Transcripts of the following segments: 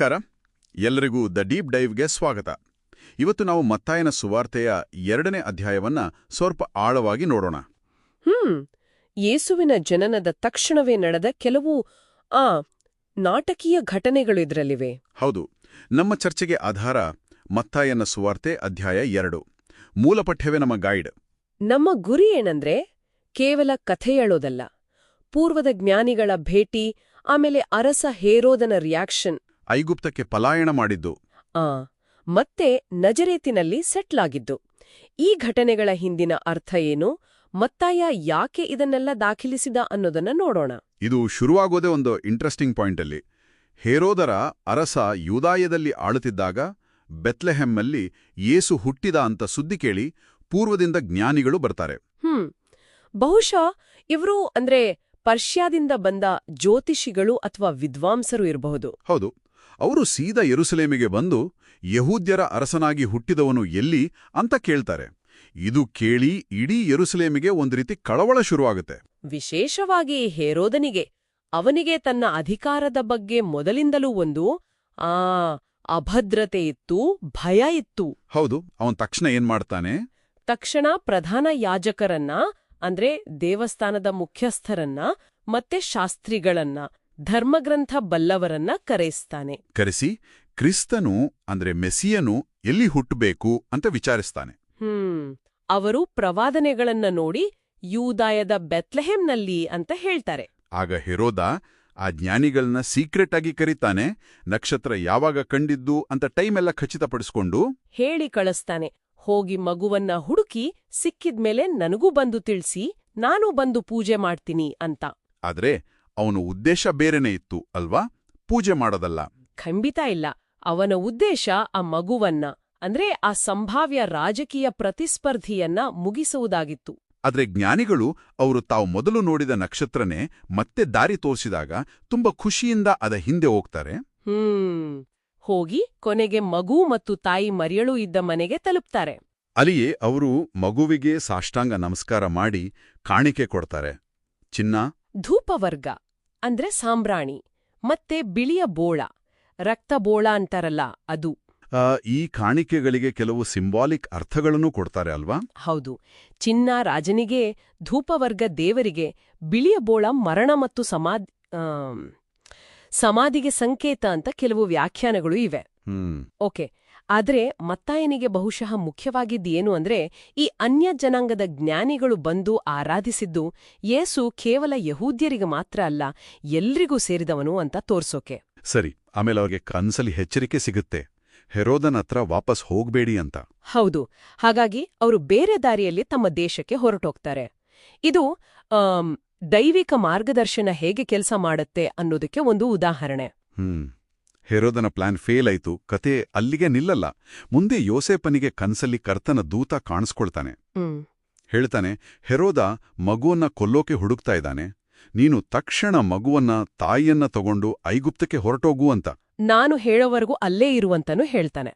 ನಮಸ್ಕಾರ. ಎಲ್ಲರಿಗೂ the deep ಡೈವ್ಗೆ ಸ್ವಾಗತ. ಇವತ್ತು ನಾವು ಮತ್ತಾಯನ ಸುವಾರ್ತೆಯ ಎರಡನೇ ಅಧ್ಯಾಯವನ್ನ ಸ್ವಲ್ಪ ಆಳವಾಗಿ ನೋಡೋಣ. ಹ್ಮ್. ಯೇಸುವಿನ ಜನನದ ತಕ್ಷಣವೇ ನಡೆದ ಕೆಲವು ಆ ನಾಟಕೀಯ ಘಟನೆಗಳು ಇದರಲ್ಲಿವೆ. ಹೌದು. ನಮ್ಮ ಚರ್ಚೆಗೆ ಆಧಾರ ಮತ್ತಾಯನ ಸುವಾರ್ತೆ ಅಧ್ಯಾಯ ಎರಡು. ಮೂಲ ಪಠ್ಯವೇ ನಮ್ಮ ಗೈಡ್. ನಮ್ಮ ಗುರಿ ಏನಂದ್ರೆ ಕೇವಲ ಕಥೆ ಹೇಳೋದಲ್ಲ. ಪೂರ್ವದ ಜ್ಞಾನಿಗಳ ಭೇಟಿ ಆಮೇಲೆ ಅರಸ ಹೇರೋದನ ರಿಯಾಕ್ಷನ್ ಐಗುಪ್ತಕ್ಕೆ ಪಲಾಯಣ ಮಾಡಿದ್ದು. ಆ ಮತ್ತೆ ನಜರೇತಿನಲ್ಲಿ ಸೆಟ್ಲ್ ಆಗಿದ್ದು ಈ ಘಟನೆಗಳ ಹಿಂದಿನ ಅರ್ಥ ಏನು? ಮತ್ತಾಯ ಯಾಕೆ ಇದನ್ನೆಲ್ಲ ದಾಖಲಿಸಿದ ಅನ್ನೋದನ್ನ ನೋಡೋಣ. ಇದು ಶುರುವಾಗೋದೇ ಒಂದು ಇಂಟ್ರೆಸ್ಟಿಂಗ್ ಪಾಯಿಂಟಲ್ಲಿ ಹೇರೋದರ ಅರಸ ಯೂದಾಯದಲ್ಲಿ ಆಳುತ್ತಿದ್ದಾಗ ಬೆತ್ಲೆಹೆಮ್ಮಲ್ಲಿ ಏಸು ಹುಟ್ಟಿದ ಅಂತ ಸುದ್ದಿ ಕೇಳಿ ಪೂರ್ವದಿಂದ ಜ್ಞಾನಿಗಳು ಬರ್ತಾರೆ. ಹ್ಮ್. ಬಹುಶಃ ಇವರು ಅಂದ್ರೆ ಪರ್ಷ್ಯಾದಿಂದ ಬಂದ ಜ್ಯೋತಿಷಿಗಳು ಅಥವಾ ವಿದ್ವಾಂಸರು ಇರಬಹುದು. ಹೌದು. ಅವರು ಸೀದಾ ಯೆರೂಸಲೇಮಿಗೆ ಬಂದು ಯಹೂದ್ಯರ ಅರಸನಾಗಿ ಹುಟ್ಟಿದವನು ಎಲ್ಲಿ ಅಂತ ಕೇಳ್ತಾರೆ. ಇದು ಕೇಳಿ ಇಡೀ ಯೆರೂಸಲೇಮಿಗೆ ಒಂದು ರೀತಿ ಕಳವಳ ಶುರುವಾಗುತ್ತೆ. ವಿಶೇಷವಾಗಿ ಹೇರೋದನಿಗೆ. ಅವನಿಗೆ ತನ್ನ ಅಧಿಕಾರದ ಬಗ್ಗೆ ಮೊದಲಿಂದಲೂ ಒಂದು ಆ ಅಭದ್ರತೆ ಇತ್ತು ಭಯ ಇತ್ತು. ಹೌದು ಅವನ್ ತಕ್ಷಣ ಏನ್ ಮಾಡ್ತಾನೆ? ತಕ್ಷಣ ಪ್ರಧಾನ ಯಾಜಕರನ್ನ ಅಂದ್ರೆ ದೇವಸ್ಥಾನದ ಮುಖ್ಯಸ್ಥರನ್ನ ಮತ್ತೆ ಶಾಸ್ತ್ರಿಗಳನ್ನ ಧರ್ಮಗ್ರಂಥ ಬಲ್ಲವರನ್ನ ಕರೆಯಿಸ್ತಾನೆ. ಕರೆಸಿ ಕ್ರಿಸ್ತನು ಅಂದ್ರೆ ಮೆಸ್ಸಿಯನು ಎಲ್ಲಿ ಹುಟ್ಟಬೇಕು ಅಂತ ವಿಚಾರಿಸ್ತಾನೆ. ಹ್ಮ್ ಅವರು ಪ್ರವಾದನೆಗಳನ್ನ ನೋಡಿ ಯೂದಾಯದ ಬೆತ್ಲೆಹೆಂನಲ್ಲಿ ಅಂತ ಹೇಳ್ತಾರೆ. ಆಗ ಹೆರೋದ ಆ ಜ್ಞಾನಿಗಳನ್ನ ಸೀಕ್ರೆಟ್ ಆಗಿ ಕರೀತಾನೆ ನಕ್ಷತ್ರ ಯಾವಾಗ ಕಂಡಿದ್ದು ಅಂತ ಟೈಮ್ ಎಲ್ಲ ಖಚಿತಪಡಿಸ್ಕೊಂಡು? ಹೇಳಿ ಕಳಿಸ್ತಾನೆ ಹೋಗಿ ಮಗುವನ್ನ ಹುಡುಕಿ ಸಿಕ್ಕಿದ್ಮೇಲೆ ನನಗೂ ಬಂದು ತಿಳಿಸಿ ನಾನು ಬಂದು ಪೂಜೆ ಮಾಡ್ತೀನಿ ಅಂತ. ಆದ್ರೆ ಅವನ ಉದ್ದೇಶ ಬೇರೆನೇ ಇತ್ತು ಅಲ್ವಾ? ಪೂಜೆ ಮಾಡೋದಲ್ಲ. ಖಂಡಿತ ಇಲ್ಲ. ಅವನ ಉದ್ದೇಶ ಆ ಮಗುವನ್ನ ಅಂದ್ರೆ ಆ ಸಂಭಾವ್ಯ ರಾಜಕೀಯ ಪ್ರತಿಸ್ಪರ್ಧಿಯನ್ನ ಮುಗಿಸುವುದಾಗಿತ್ತು. ಆದ್ರೆ ಜ್ಞಾನಿಗಳು ಅವರು ತಾವು ಮೊದಲು ನೋಡಿದ ನಕ್ಷತ್ರನೇ ಮತ್ತೆ ದಾರಿ ತೋರಿಸಿದಾಗ ತುಂಬಾ ಖುಷಿಯಿಂದ ಅದ ಹಿಂದೆ ಹೋಗ್ತಾರೆ. ಹ್ಮ್. ಹೋಗಿ ಕೊನೆಗೆ ಮಗು ಮತ್ತು ತಾಯಿ ಮರಿಯಳು ಇದ್ದ ಮನೆಗೆ ತಲುಪ್ತಾರೆ. ಅಲ್ಲಿಯೇ ಅವರು ಮಗುವಿಗೆ ಸಾಷ್ಟಾಂಗ ನಮಸ್ಕಾರ ಮಾಡಿ ಕಾಣಿಕೆ ಕೊಡ್ತಾರೆ. ಚಿನ್ನ. ಧೂಪವರ್ಗ. ಅಂದ್ರೆ ಸಾಂಬ್ರಾಣಿ ಮತ್ತೆ ಬಿಳಿಯ ಬೋಳ ರಕ್ತ ಬೋಳ ಅಂತಾರಲ್ಲ ಅದು. ಈ ಕಾಣಿಕೆಗಳಿಗೆ ಕೆಲವು ಸಿಂಬಾಲಿಕ್ ಅರ್ಥಗಳನ್ನು ಕೊಡ್ತಾರೆ ಅಲ್ವಾ? ಹೌದು. ಚಿನ್ನ ರಾಜನಿಗೆ ಧೂಪವರ್ಗ ದೇವರಿಗೆ ಬಿಳಿಯ ಬೋಳ ಮರಣ ಮತ್ತು ಸಮಾಧಿ ಸಮಾಧಿಗೆ ಸಂಕೇತ ಅಂತ ಕೆಲವು ವ್ಯಾಖ್ಯಾನಗಳು ಇವೆ. ಓಕೆ. ಆದ್ರೆ ಮತ್ತಾಯನಿಗೆ ಬಹುಶಃ ಮುಖ್ಯವಾಗಿದ್ದೇನು ಅಂದ್ರೆ ಈ ಅನ್ಯ ಜನಾಂಗದ ಜ್ಞಾನಿಗಳು ಬಂದು ಆರಾಧಿಸಿದ್ದು ಯೇಸು ಕೇವಲ ಯಹೂದ್ಯರಿಗೆ ಮಾತ್ರ ಅಲ್ಲ ಎಲ್ರಿಗೂ ಸೇರಿದವನು ಅಂತ ತೋರ್ಸೋಕೆ. ಸರಿ ಆಮೇಲೆ ಅವ್ರಿಗೆ ಕನ್ಸಲಿ ಎಚ್ಚರಿಕೆ ಸಿಗುತ್ತೆ. ಹೆರೋದನ್ ಹತ್ರ ವಾಪಸ್ ಹೋಗ್ಬೇಡಿ ಅಂತ. ಹೌದು ಹಾಗಾಗಿ ಅವರು ಬೇರೆ ದಾರಿಯಲ್ಲಿ ತಮ್ಮ ದೇಶಕ್ಕೆ ಹೊರಟೋಗ್ತಾರೆ. ಇದು ದೈವಿಕ ಮಾರ್ಗದರ್ಶನ ಹೇಗೆ ಕೆಲಸ ಮಾಡುತ್ತೆ ಅನ್ನೋದಕ್ಕೆ ಒಂದು ಉದಾಹರಣೆ. ಹ್ಮ್. ಹೆರೋದನ ಪ್ಲಾನ್ ಫೇಲ್ ಆಯ್ತು ಕತೆ ಅಲ್ಲಿಗೆ ನಿಲ್ಲಲ್ಲ. ಮುಂದೆ ಯೋಸೇಪನಿಗೆ ಕನ್ಸಲ್ಲಿ ಕರ್ತನ ದೂತ ಕಾಣಿಸ್ಕೊಳ್ತಾನೆ. ಹೇಳ್ತಾನೆ ಹೆರೋದ ಮಗುವನ್ನ ಕೊಲ್ಲೋಕೆ ಹುಡುಕ್ತಾ ಇದ್ದಾನೆ. ನೀನು ತಕ್ಷಣ ಮಗುವನ್ನ ತಾಯಿಯನ್ನ ತಗೊಂಡು ಐಗುಪ್ತಕ್ಕೆ ಹೊರಟೋಗು ಅಂತ. ನಾನು ಹೇಳೋವರೆಗೂ ಅಲ್ಲೇ ಇರುವಂತನೂ ಹೇಳ್ತಾನೆ.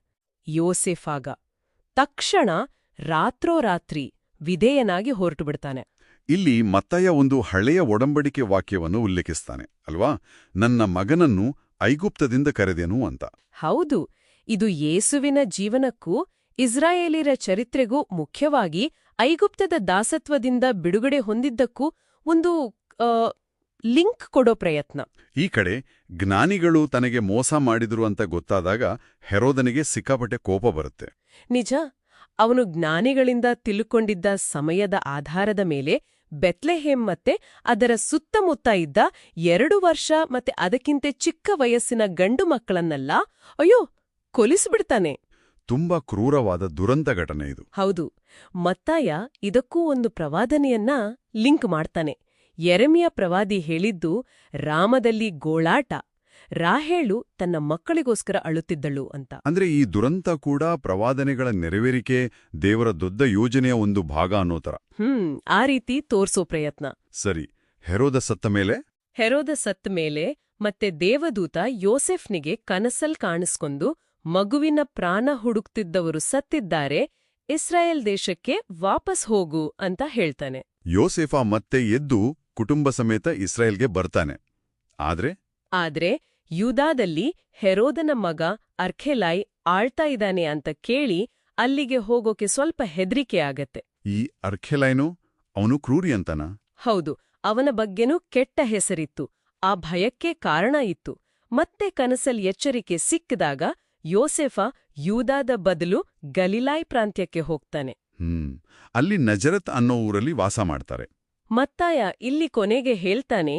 ಯೋಸೆಫಾಗ ತಕ್ಷಣ ರಾತ್ರೋರಾತ್ರಿ ವಿಧೇಯನಾಗಿ ಹೊರಟು ಬಿಡ್ತಾನೆ. ಇಲ್ಲಿ ಮತ್ತಾಯ ಒಂದು ಹಳೆಯ ಒಡಂಬಡಿಕೆ ವಾಕ್ಯವನ್ನು ಉಲ್ಲೇಖಿಸ್ತಾನೆ ಅಲ್ವಾ? ನನ್ನ ಮಗನನ್ನು ಐಗುಪ್ತದಿಂದ ಕರೆದೇನು ಅಂತ. ಹೌದು ಇದು ಯೇಸುವಿನ ಜೀವನಕ್ಕೂ ಇಸ್ರಾಯೇಲಿರ ಚರಿತ್ರೆಗೂ ಮುಖ್ಯವಾಗಿ ಐಗುಪ್ತದ ದಾಸತ್ವದಿಂದ ಬಿಡುಗಡೆ ಹೊಂದಿದ್ದಕ್ಕೂ ಒಂದು ಲಿಂಕ್ ಕೊಡೋ ಪ್ರಯತ್ನ. ಈ ಕಡೆ ಜ್ಞಾನಿಗಳು ತನಗೆ ಮೋಸ ಮಾಡಿದ್ರು ಅಂತ ಗೊತ್ತಾದಾಗ ಹೆರೋದನಿಗೆ ಸಿಕ್ಕಾಪಟ್ಟೆ ಕೋಪ ಬರುತ್ತೆ. ನಿಜ ಅವನು ಜ್ಞಾನಿಗಳಿಂದ ತಿಳುಕೊಂಡಿದ್ದ ಸಮಯದ ಆಧಾರದ ಮೇಲೆ ಬೆತ್ಲೆಹೇಮ್ ಮತ್ತೆ ಅದರ ಸುತ್ತಮುತ್ತ ಇದ್ದ ಎರಡು ವರ್ಷ ಮತ್ತೆ ಅದಕ್ಕಿಂತ ಚಿಕ್ಕ ವಯಸ್ಸಿನ ಗಂಡು ಮಕ್ಕಳನ್ನೆಲ್ಲ ಅಯ್ಯೋ ಕೊಲಿಸ್ಬಿಡ್ತಾನೆ. ತುಂಬಾ ಕ್ರೂರವಾದ ದುರಂತ ಘಟನೆ ಇದು. ಹೌದು. ಮತ್ತಾಯ ಇದಕ್ಕೂ ಒಂದು ಪ್ರವಾದನೆಯನ್ನ ಲಿಂಕ್ ಮಾಡ್ತಾನೆ. ಎರೆಮಿಯ ಪ್ರವಾದಿ ಹೇಳಿದ್ದು ರಾಮದಲ್ಲಿ ಗೋಳಾಟ. ರಾಹೇಳು ತನ್ನ ಮಕ್ಕಳಿಗೋಸ್ಕರ ಅಳುತ್ತಿದ್ದಳು ಅಂತ. ಅಂದ್ರೆ ಈ ದುರಂತ ಕೂಡ ಪ್ರವಾದನೆಗಳ ನೆರವೇರಿಕೆ ದೇವರ ದೊಡ್ಡ ಯೋಜನೆಯ ಒಂದು ಭಾಗ ಅನ್ನೋ ತರ ಹ್ಮ್ ಆ ರೀತಿ ತೋರ್ಸೋ ಪ್ರಯತ್ನ. ಸರಿ ಹೆರೋದ ಸತ್ತ ಮೇಲೆ? ಹೆರೋದ ಸತ್ತ ಮೇಲೆ ಮತ್ತೆ ದೇವದೂತ ಯೋಸೆಫ್ನಿಗೆ ಕನಸಲ್ ಕಾಣಿಸ್ಕೊಂಡು ಮಗುವಿನ ಪ್ರಾಣ ಹುಡುಕ್ತಿದ್ದವರು ಸತ್ತಿದ್ದಾರೆ ಇಸ್ರಾಯೇಲ್ ದೇಶಕ್ಕೆ ವಾಪಸ್ ಹೋಗು ಅಂತ ಹೇಳ್ತಾನೆ. ಯೋಸೆಫ ಮತ್ತೆ ಎದ್ದು ಕುಟುಂಬ ಸಮೇತ ಇಸ್ರಾಯೇಲ್ಗೆ ಬರ್ತಾನೆ. ಆದ್ರೆ? ಆದ್ರೆ ಯೂದಾದಲ್ಲಿ ಹೆರೋದನ ಮಗ ಅರ್ಖೆಲಾಯ್ ಆಳ್ತಾ ಇದ್ದಾನೆ ಅಂತ ಕೇಳಿ ಅಲ್ಲಿಗೆ ಹೋಗೋಕೆ ಸ್ವಲ್ಪ ಹೆದ್ರಿಕೆ ಆಗತ್ತೆ. ಈ ಅರ್ಖೆಲಾಯ್ನು ಅವನು ಕ್ರೂರಿ ಅಂತನ? ಹೌದು ಅವನ ಬಗ್ಗೆನೂ ಕೆಟ್ಟ ಹೆಸರಿತ್ತು. ಆ ಭಯಕ್ಕೆ ಕಾರಣ ಇತ್ತು. ಮತ್ತೆ ಕನಸಲ್ ಎಚ್ಚರಿಕೆ ಸಿಕ್ಕಿದಾಗ ಯೋಸೆಫ ಯೂದಾದ ಬದಲು ಗಲಿಲಾಯ್ ಪ್ರಾಂತ್ಯಕ್ಕೆ ಹೋಗ್ತಾನೆ. ಹ್ಮ್ ಅಲ್ಲಿ ನಜರತ್ ಅನ್ನೋ ಊರಲ್ಲಿ ವಾಸ ಮಾಡ್ತಾರೆ. ಮತ್ತಾಯ ಇಲ್ಲಿ ಕೊನೆಗೆ ಹೇಳ್ತಾನೆ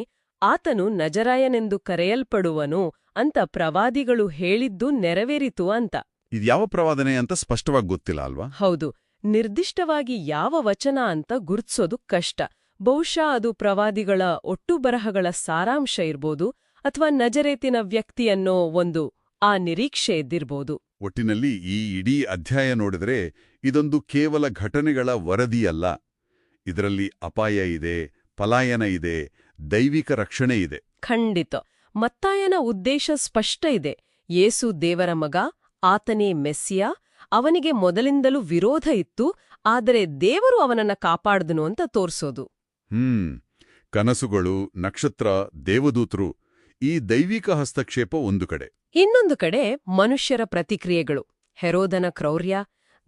ಆತನು ನಜರಾಯನೆಂದು ಕರೆಯಲ್ಪಡುವನು ಅಂತ ಪ್ರವಾದಿಗಳು ಹೇಳಿದ್ದು ನೆರವೇರಿತು ಅಂತ. ಇದ್ಯಾವ ಪ್ರವಾದನೆ ಅಂತ ಸ್ಪಷ್ಟವಾಗಿ ಗೊತ್ತಿಲ್ಲ ಅಲ್ವಾ? ಹೌದು ನಿರ್ದಿಷ್ಟವಾಗಿ ಯಾವ ವಚನ ಅಂತ ಗುರುತಿಸೋದು ಕಷ್ಟ. ಬಹುಶಃ ಅದು ಪ್ರವಾದಿಗಳ ಒಟ್ಟು ಬರಹಗಳ ಸಾರಾಂಶ ಇರ್ಬೋದು ಅಥವಾ ನಜರೇತಿನ ವ್ಯಕ್ತಿಯನ್ನೋ ಒಂದು ಆ ನಿರೀಕ್ಷೆ ಎದ್ದಿರ್ಬೋದು. ಒಟ್ಟಿನಲ್ಲಿ ಈ ಇಡೀ ಅಧ್ಯಾಯ ನೋಡಿದರೆ ಇದೊಂದು ಕೇವಲ ಘಟನೆಗಳ ವರದಿಯಲ್ಲ. ಇದರಲ್ಲಿ ಅಪಾಯ ಇದೆ ಪಲಾಯನ ಇದೆ ದೈವಿಕ ರಕ್ಷಣೆ ಇದೆ. ಖಂಡಿತ. ಮತ್ತಾಯನ ಉದ್ದೇಶ ಸ್ಪಷ್ಟ ಇದೆ. ಯೇಸು ದೇವರ ಮಗ ಆತನೇ ಮೆಸ್ಸಿಯ ಅವನಿಗೆ ಮೊದಲಿಂದಲೂ ವಿರೋಧ ಇತ್ತು ಆದರೆ ದೇವರು ಅವನನ್ನ ಕಾಪಾಡ್ದನು ಅಂತ ತೋರ್ಸೋದು. ಹ್ಮ್. ಕನಸುಗಳು ನಕ್ಷತ್ರ ದೇವದೂತರು ಈ ದೈವಿಕ ಹಸ್ತಕ್ಷೇಪ ಒಂದು ಕಡೆ. ಇನ್ನೊಂದು ಕಡೆ ಮನುಷ್ಯರ ಪ್ರತಿಕ್ರಿಯೆಗಳು. ಹೆರೋದನ ಕ್ರೌರ್ಯ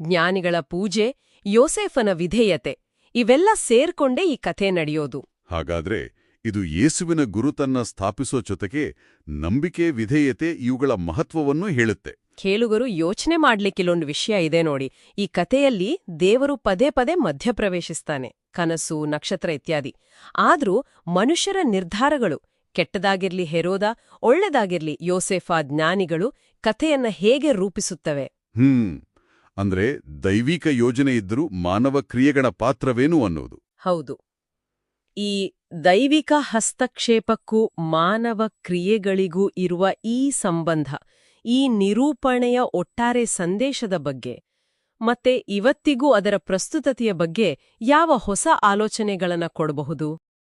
ಜ್ಞಾನಿಗಳ ಪೂಜೆ ಯೋಸೆಫನ ವಿಧೇಯತೆ ಇವೆಲ್ಲ ಸೇರ್ಕೊಂಡೇ ಈ ಕಥೆ ನಡೆಯೋದು. ಹಾಗಾದ್ರೆ ಇದು ಯೇಸುವಿನ ಗುರುತನ್ನ ಸ್ಥಾಪಿಸೋ ಜೊತೆಗೆ ನಂಬಿಕೆ ವಿಧೇಯತೆ ಇವುಗಳ ಮಹತ್ವವನ್ನೂ ಹೇಳುತ್ತೆ. ಕೇಳುಗರು ಯೋಚನೆ ಮಾಡ್ಲಿಕ್ಕಿಲ್ಲೊಂದು ವಿಷಯ ಇದೆ ನೋಡಿ. ಈ ಕಥೆಯಲ್ಲಿ ದೇವರು ಪದೇ ಪದೇ ಮಧ್ಯಪ್ರವೇಶಿಸ್ತಾನೆ ಕನಸು ನಕ್ಷತ್ರ ಇತ್ಯಾದಿ. ಆದ್ರೂ ಮನುಷ್ಯರ ನಿರ್ಧಾರಗಳು ಕೆಟ್ಟದಾಗಿರ್ಲಿ ಹೆರೋದ ಒಳ್ಳೆದಾಗಿರ್ಲಿ ಯೋಸೆಫಾ ಜ್ಞಾನಿಗಳು ಕಥೆಯನ್ನ ಹೇಗೆ ರೂಪಿಸುತ್ತವೆ? ಹ್ಮ್ ಅಂದ್ರೆ ದೈವಿಕ ಯೋಜನೆ ಇದ್ದರೂ ಮಾನವ ಕ್ರಿಯೆಗಳ ಪಾತ್ರವೇನು ಅನ್ನೋದು. ಹೌದು. ಈ ದೈವಿಕ ಹಸ್ತಕ್ಷೇಪಕ್ಕೂ ಮಾನವ ಕ್ರಿಯೆಗಳಿಗೂ ಇರುವ ಈ ಸಂಬಂಧ, ಈ ನಿರೂಪಣೆಯ ಒಟ್ಟಾರೆ ಸಂದೇಶದ ಬಗ್ಗೆ, ಮತ್ತೆ ಇವತ್ತಿಗೂ ಅದರ ಪ್ರಸ್ತುತತೆಯ ಬಗ್ಗೆ ಯಾವ ಹೊಸ ಆಲೋಚನೆಗಳನ್ನ ಕೊಡಬಹುದು?